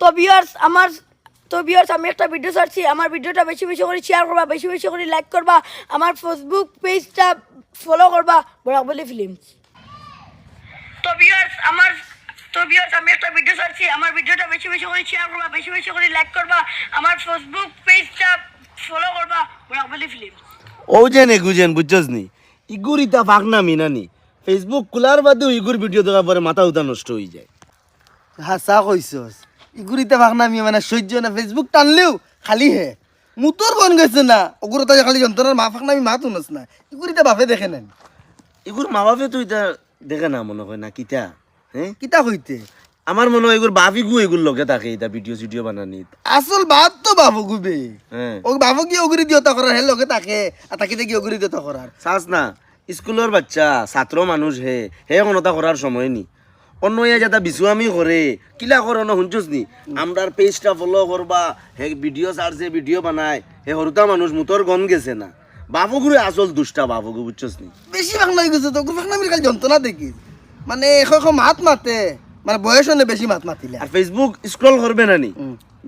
তো ভিউয়ার্স আমার তো ভিউয়ার্স আমি একটা ভিডিও ছাড়ছি। আমার ভিডিওটা বেশি বেশি করে শেয়ার করবা বেশি বেশি করে লাইক করবা। আমার ফেসবুক পেজটা ফলো করবা বরাবলি ফিল্মস তো ভিউয়ার্স আমার তো ভিউয়ার্স আমি একটা ভিডিও ছাড়ছি। আমার ভিডিওটা বেশি বেশি করে শেয়ার করবা বেশি বেশি করে লাইক করবা। আমার ফেসবুক পেজটা ফলো করবা বরাবলি ফিল্মস ও যে নে গুজেন বুঝছস নি? ইগুর ইতা ফাঁক না মিনানি। ফেসবুক খোলার বাদেও ইগুর ভিডিও দেখার পরে মাথা উতা নষ্ট হয়ে যায়। হাসা কইছস। ইগুরিতে ভাগনামি মানে সহ্য না ফেসবুক টানলেও খালি হে। মুতর বন গেছে না? ওগুরতা খালি যন্ত্রণার মা ফাগনামি মা তুনস না। ইগুরিতে বাপে দেখে নেন। ইগুর মা বাপে তো ইতা দেখে না মনে হয় না কিতা? হ্যাঁ কিতা হইতে আমার মনে হয় এগুর বাপি গু এগুর লগে থাকে ইতা ভিডিও সিডিও বানানি। আসল বাদ তো বাবু গুবে ও বাবু কি ওগুরি দিয়তা করার হে লগে তাকে আর তাকে কি ওগুরি দিয়তা করার। চাস না স্কুলের বাচ্চা ছাত্র মানুষ হে। হে কোনোটা করার সময় নি। অন্য ইয়া যাতা বিছুয়ামি করে কিলা করো না শুনছস নি? আমরার পেজটা ফলো করবা হে ভিডিও ছাড়ছে ভিডিও বানায় হে হরুতা মানুষ মুতর গন গেছে না। বাবুগুরু আসল দুষ্টা বাবুগু বুঝছস নি? বেশি ভাগ গেছে তো ওগুর ভাগনামির খালি যন্ত্রণা দেখিস মানে এখন মাত মাতে। মানে বয়স হলে বেশি মাত মাতিলে। আর ফেসবুক স্ক্রল করবে না নি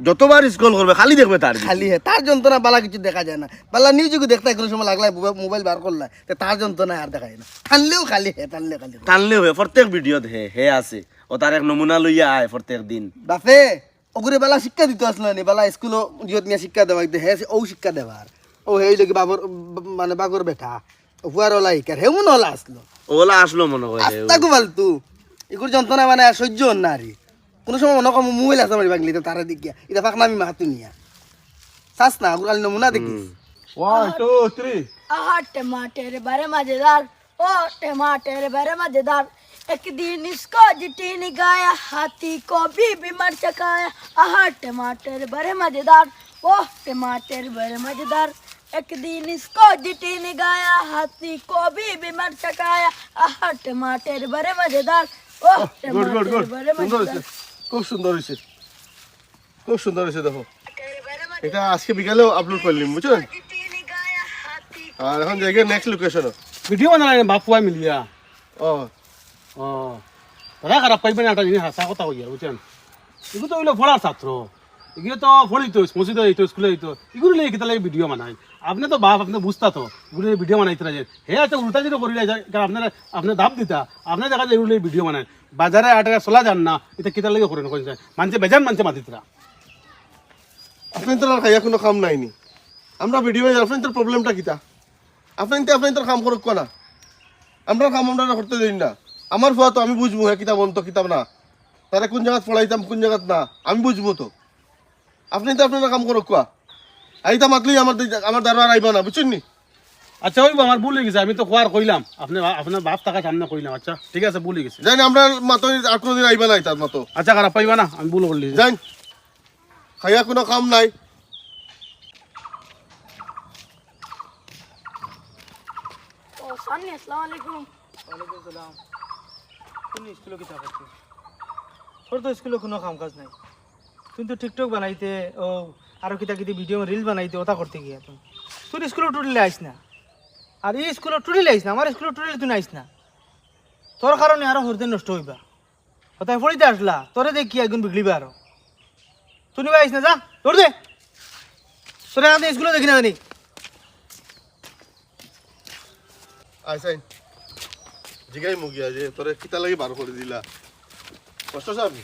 যতবার স্ক্রল করবে খালি দেখবে তার খালি হে তার যন্ত্রণা বালা কিছু দেখা যায় না। বালা নিউজকে দেখতে কোনো সময় লাগলাই মোবাইল বার করলাই তো তার যন্ত্রণা আর দেখা যায় না। টানলেও খালি হে টানলে খালি হে। টানলে হবে প্রত্যেক ভিডিওত হে হে আছে। ও তার এক নমুনা লইয়া আয় প্রত্যেক দিন। বাপে ওগুলো বালা শিক্ষা দিতে আসলো নি বালা স্কুল জিয়ত নিয়ে শিক্ষা দেওয়া হে ও শিক্ষা দেবার। ও হে লোক বাবর মানে বাগর বেঠা হুয়ার ওলা শিকার হে মন হলা আসলো। ওলা আসলো মনে হয় হে। আস্তা ফালতু এগুলো যন্ত্রণা মানে আর সহ্য হন না আরে কোনো সময় মনে কম মোবাইল আছে আমার বাগলি তারা দেখিয়া এটা ফাঁক নামি মাহাতু নিয়া চাস না ওগুলো নমুনা দেখিস One, two, three. आहा टमाटर बड़े मजेदार ओ टमाटर बड़े मजेदार एक दिन इसको जिटी ने गाया हाथी को भी बीमार चकाया आहा टमाटर बड़े मजेदार ओ टमाटर बड़े मजेदार एक दिन इसको जिटी ने गाया हाथी को भी बीमार चकाया आहा टमाटर बड़े मजेदार গুড গুড গুড। সুন্দর হয়েছে। খুব সুন্দর হয়েছে। খুব সুন্দর হয়েছে দেখো। এটা আজকে বিকালেও আপলোড করলাম বুঝলেন আর এখন যাই গিয়ে নেক্সট লোকেশন ভিডিও বানালাম বাপুয়া মিলিয়া। ও। ও। তারা খারাপ পাইবেন একটা জিনিস হাসা কথা কইয়া বুঝছেন? এগুলো তো হইল ভরার ছাত্র। এগুলো তো পড়িতো মসজিদে হইতো স্কুলে হইতো এগুলো নিয়ে লাগে ভিডিও বানাই আপনি তো বাপ, আপনি বুঝতা তো। এগুলো নিয়ে ভিডিও বানাইতে রাজেন হে একটা উল্টা যেটা করিলে যায় কারণ আপনারা আপনি দাব দিতা। আপনার দেখা যায় এগুলো ভিডিও বানায়। বাজারে আটা চলা যান না, এটা কিতা লাগে করেন কইছে মানছে বেজান, মানছে মাতিতরা। আপনি তো আর খাইয়া কোনো কাম নাইনি। আমরা ভিডিও আপনি তোর প্রবলেমটা কিতা? আপনি তো, আপনি তোর কাম করুক না। আমরা কাম আমরা করতে দিন না। আমার ফুয়া তো আমি বুঝব হ্যাঁ কিতাব অন্ত কিতাব না। তারা কোন জায়গাত পড়াইতাম কোন জায়গাত না। আমি বুঝব তো। আপনি তো আপনারা কাম করো কুয়া? আইতা মাতলি আমার আমার দ্বারা আইবা না বুঝছেন নি? আচ্ছা ওই আমার ভুলে গেছে আমি তো খোয়ার কইলাম। আপনি আপনার বাপ টাকা সামনে কইলাম আচ্ছা ঠিক আছে ভুলে গেছে। জানি আমরা মাতো আর দিন আইবা নাই তার মতো। আচ্ছা খারাপ পাইবা না আমি ভুল করলি। জান খাইয়া কোনো কাম নাই। কোনো কাম কাজ নাই। তুই তো টিকটক বানাইতে ও আরও কিতা কিতা ভিডিও রিল বানাইতে ওটা করতে গিয়ে তুমি তোর স্কুলে টুরিলে আইস না। আর এই স্কুলে টুরিলে আইস না আমার স্কুলে টুরিলে তুই আইস না। তোর কারণে আরও হরদিন নষ্ট হইবা। কোথায় পড়িতে আসলা তোরে দেখি একদিন বিগড়িবা আরও। তুই নিবা আইস না যা তোর দে। তোরে আগে স্কুলে দেখি না জানি আইসাইন জিগাই মুগিয়া যে তোরে কিতা লাগি বার করে দিলা। কষ্ট সাহেব?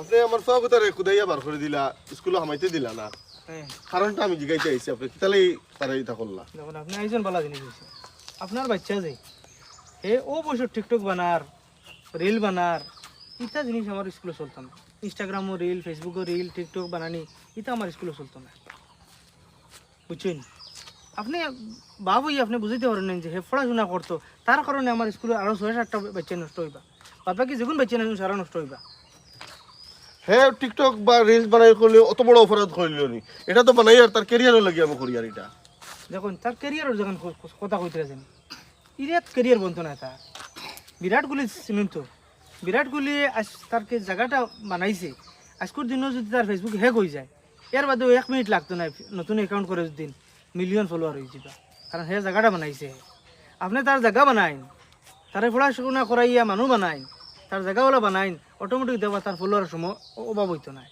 আপনি আমার সব তারে কুদাইয়া বার করে দিলা স্কুলে হামাইতে দিলা না। হ্যাঁ। কারণটা আমি জিগাইতে আইছি আপনি। লাগি তারা ইতা করলা দেখুন আপনি একজন বালা জিনিস আপনার বাচ্চা যে এ ও বছর টিকটক বানার রিল বানার ইটা জিনিস আমার স্কুলে চলতো না। ইনস্টাগ্রামও রিল ফেসবুকও রিল টিকটক বানানি এটা আমার স্কুলে চলতো না। বুঝছেন আপনি বাবুই আপনি বুঝতে পারেন যে হে পড়াশোনা করতো তার কারণে আমার স্কুলে আরও ছয় সাতটা বাচ্চা নষ্ট হইবা। বাদ বাকি যেগুন বাচ্চা সারা নষ্ট হইবা। হে টিকটক বা রিলস বানাই করলে অত বড় অপরাধ করল নি। এটা তো বানাই আর তার ক্যারিয়ারও লাগি আমি করি আর এটা দেখুন, তার ক্যারিয়ারের যখন কথা কইতে জানি ইরিয়াত ক্যারিয়ার বনতো না তার। বিরাট কোহলি চিনুন তো বিরাট কোহলি আজ তার কে জায়গাটা বানাইছে। আজকের দিনও যদি তার ফেসবুক হ্যাক হয়ে যায়, এর বাদেও এক মিনিট লাগতো না নতুন অ্যাকাউন্ট করে যদি মিলিয়ন ফলোয়ার হয়ে যাবে কারণ হে জায়গাটা বানাইছে। আপনি তার জায়গা বানাইন, তারে পড়াশোনা করাইয়া মানুষ বানাইন। তার জায়গাওয়ালা বানাইন অটোমেটিক দেবা তার ফলোয়ার সময় অভাব হইতো না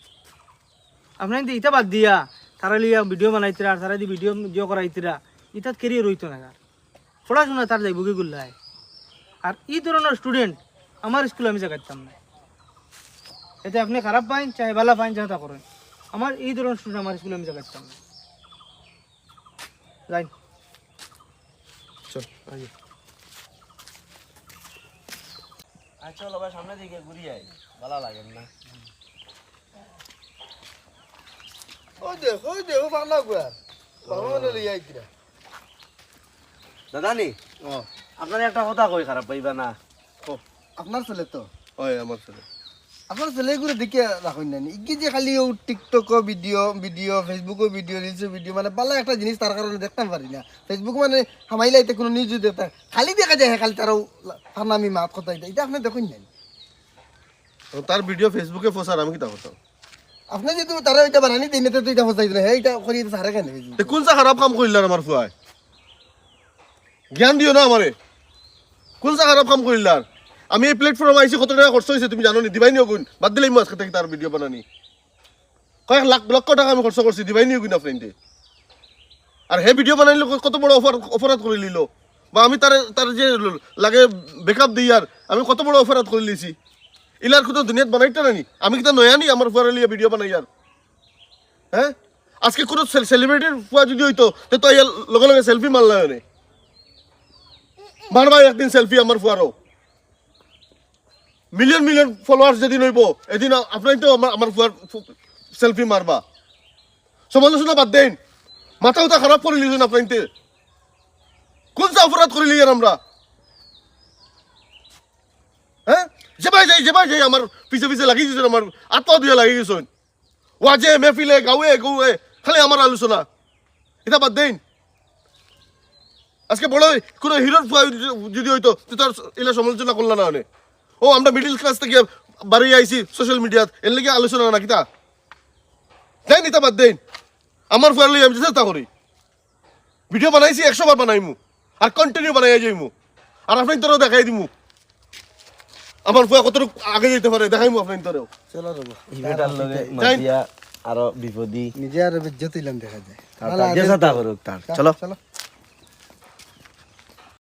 আপনার ইটা বাদ দিয়া তারা লিয়া ভিডিও বানাইতিরা আর তারা দি ভিডিও জিও করাইতিরা ইটাত কেরিয়ার হইতো না আর পড়াশোনা তার যাইব কি গুল্লায় আর এই ধরনের স্টুডেন্ট আমার স্কুলে আমি জাগাইতাম না এতে আপনি খারাপ পাইন চাই ভালো পাইন যা তা করেন আমার এই ধরনের স্টুডেন্ট আমার স্কুলে আমি জাগাইতাম না যাই। চল আগে আচ্ছা ভাই সামনে দিকে ঘুরি আই ভালো লাগে না। ওই ওই দাদা নি আপনার একটা কথা কই খারাপ পাইবা না। আপনার ছেলে তো? হয় আমার ছেলে। আপনার ছেলেগুলো দেখে রাখুন না ইকি যে খালি ও টিকটকও ভিডিও ভিডিও ফেসবুকও ভিডিও রিলসও ভিডিও মানে ভালো একটা জিনিস তার কারণে দেখতাম পারি না। ফেসবুক মানে হামাইলাইতে কোনো নিউজ দেখতাম খালি দেখা যায় খালি তারাও ফানামি মাত কথা এটা এটা আপনি দেখুন না তার ভিডিও ফেসবুকে ফসার আমি কিতা করতাম আপনি যেহেতু তারা ওইটা বানানি দিনে তো এটা ফসাই দিলে। হ্যাঁ এটা করি সারে কেন কোন চা খারাপ কাম করলার আমার ফুয়ায়? জ্ঞান দিও না আমারে। কোন চা খারাপ কাম করলার? আমি এই প্ল্যাটফর্ম আইছি, কত টাকা খরচ হয়েছে তুমি জানো নি দিবাই নিও গুণ। বাদ মই আজকে থেকে তার ভিডিও বানানি। কয়েক লাখ, লক্ষ টাকা আমি খরচ করছি, দিবাই নিও গুণ ফ্রেন্ডে আর হে ভিডিও বানাইলে কত বড় অফার অফারাত করে নিল বা আমি তার তার যে লাগে বেকআপ দিই আর আমি কত বড় অফারাত করে লিছি? ইলার কোনো দুনিয়াত বানাইতে নানি আমি কিতা নয়া নি আমার ফুয়ারে লিয়ে ভিডিও বানাই আর হ্যাঁ আজকে কোনো সেলিব্রিটির ফুয়া যদি হইতো, তে ইয়ার লগে লগে সেলফি মারলা হয় মারবা একদিন সেলফি আমার ফুয়ারও মিলিয়ন মিলিয়ন ফলোয়ার্স যেদিন হইব, এদিন আপনার তো আমার আমার সেলফি মারবা। সমালোচনা বাদ দেন। মাথা উঠা খারাপ করে লিছেন আপনার কোন চা অপরাধ করে লিয়ার আমরা? হ্যাঁ? যেবাই যাই যেবাই যাই আমার পিছে পিছে লাগি গেছেন, আমার আত্মা দিয়ে লাগি গেছেন। ওয়াজে, মেহফিলে, গাঁৱে, গৌৱে, খালি আমার আলোচনা। এটা বাদ দেন। আজকে বড় কোনো হিরোর যদি হইতো, তো তার এলা সমালোচনা করল না অনেক ও আমরা মিডিল ক্লাস থেকে বাড়ি আইছি সোশ্যাল মিডিয়াত এর লেগে আলোচনা না কিতা দেন এটা বাদ দেন। আমার ফুয়ার লিগে আমি চেষ্টা করি। ভিডিও বানাইছি একশো বার বানাইমু। আর কন্টিনিউ বানাই যাইমু। আর আপনি তোরও দেখাই দিমু। আমার ফুয়া কতটুকু আগে যেতে পারে দেখাইমু আপনি তোরেও আরও বিপদী। নিজে আর বেজ্জত ইলাম দেখা যায়। চলো। চলো।